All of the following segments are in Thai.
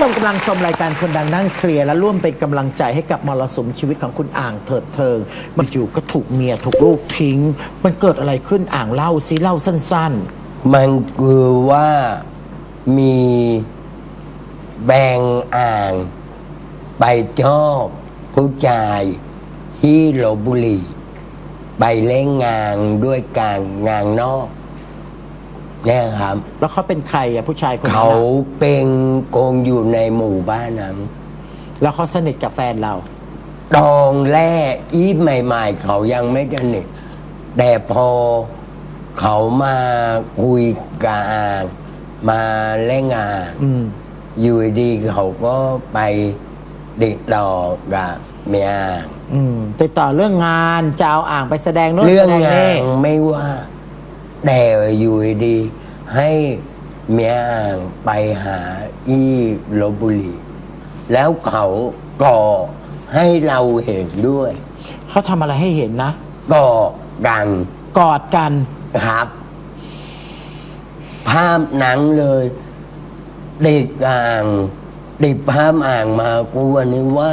ชมกำลังชมรายการคนดังนั่งเคลียร์และร่วมเป็นกำลังใจให้กับมรสุมชีวิตของคุณอ่างเถิดเทิง มันอยู่ก็ถูกเมียถูกลูกทิ้ง มันเกิดอะไรขึ้นอ่างเล่าซิเล่าสั้น มันคือว่ามีแบงอ่างไปชอบผู้ชายที่ลบบุรี ไปเล่นงานด้วยการงานนอก เนี่ยครับๆแล้วเขาเป็นใครอะผู้ชายคนนั้นเขาอะเป็นโกงอยู่ในหมู่บ้านนั้นแล้วเขาสนิทกับแฟนเรา ตองแรกอีฟใหม่ ๆ เขายังไม่สนิทแต่พอเขามาคุยกับอ่างมาเล่นงาน อืม อยู่ดีๆเขาก็ไปติดต่อกับเมียอ่าง อืมติดต่อเรื่องงานจะเอาอ่างไปแสดงโน้นเรื่องแสดงงานี่นไม่ว่า แต่อยู่ดีๆให้เมียอ่างไปหาอีลบบุรี แล้วเขาก็ให้เราเห็นด้วย เขาทำอะไรให้เห็นนะก็กันกอดกันครับ ภาพหนังเลยเด็กอ่างเด็กภาพอ่างมากูวันนี้ว่า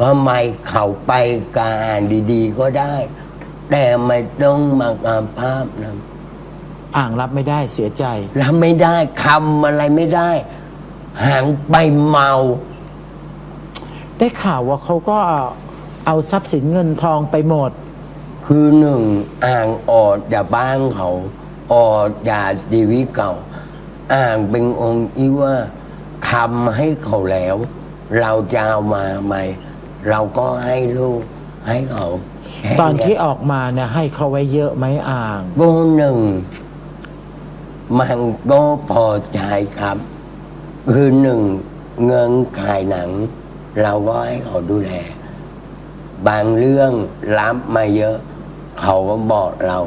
ทำไมเขาไปการอ่านดี ๆ ก็ได้ แต่ไม่ต้องมาการภาพนั้นอ่างรับไม่ได้เสียใจแล้วไม่ได้คำอะไรไม่ได้หันไปเมา ได้ข่าวว่าเขาก็เอาทรัพย์สินเงินทองไปหมด คือหนึ่งอ่างออดจากบ้านเขาออดจากชีวิตเก่า อ่างเป็นองค์ที่ว่าทำให้เขาแล้ว เราจะเอามาไหมเราก็ให้ลูก ให้เขาแค่ตอนที่เยออกมาเนี่ยให้เขาไว้เยอะไหมอ่างก็หนึ่ง มันก็พอใจครับ คือหนึ่งเงินขายหนัง เราก็ให้เขาดูแล บางเรื่องรับมาเยอะ เขาก็บอกเรา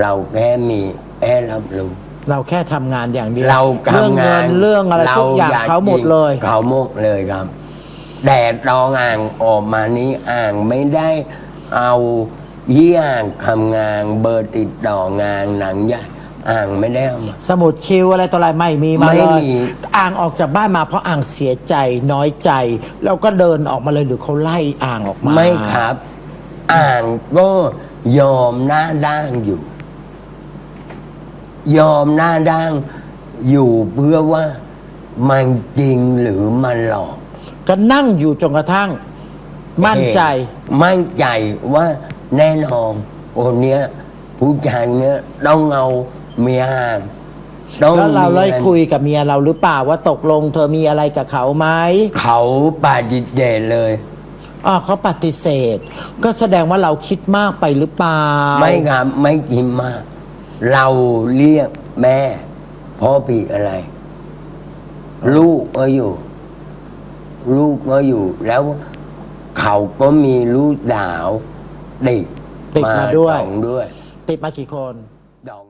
เราแค่มีแค่รับรู้เราแค่ทำงานอย่างเดียวเราเรื่องทำเงิงานนเรื่องอะไรทุกอย่างเขาหมดเลย เขาหมดเลยครับ แดดรองอ่างออกมานี้อ่างไม่ได้เอายี่อ่างทำงานเบอร์ติดต่องานหนังใหญ่อ่างไม่ได้เอามา สมุดคิวอะไรต่ออะไรไม่มีมาไม่เลยมี อ่างออกจากบ้านมาเพราะอ่างเสียใจน้อยใจ แล้วก็เดินออกมาเลยหรือเขาไล่อ่างออกมาไม่ครับ อ่างก็ยอมหน้าด้างอยู่ ยอมหน้าด้างอยู่เพื่อว่ามันจริงหรือมันหลอก ก็นั่งอยู่จนกระทั่ง มั่นใจ มั่นใจว่าแน่นอนคนเนี้ยผู้ชายเนี้ยต้องเอาเมียห่างต้องแล้วเราได้มีคุยกับเมียเราหรือเปล่าว่าตกลง เธอมีอะไรกับเขาไหมเขาปฏิเสธเลยอ๋อเขาปฏิเสธ ก็แสดงว่าเราคิดมากไปหรือเปล่าไม่ครับไม่กินมาก เราเรียกแม่พ่อปีกอะไร ลูกก็อยู่ ลูกก็อยู่ แล้วเขาก็มีลูกดาวเด็กติดมาด้วย สองด้วย ติดมากี่คน ดอง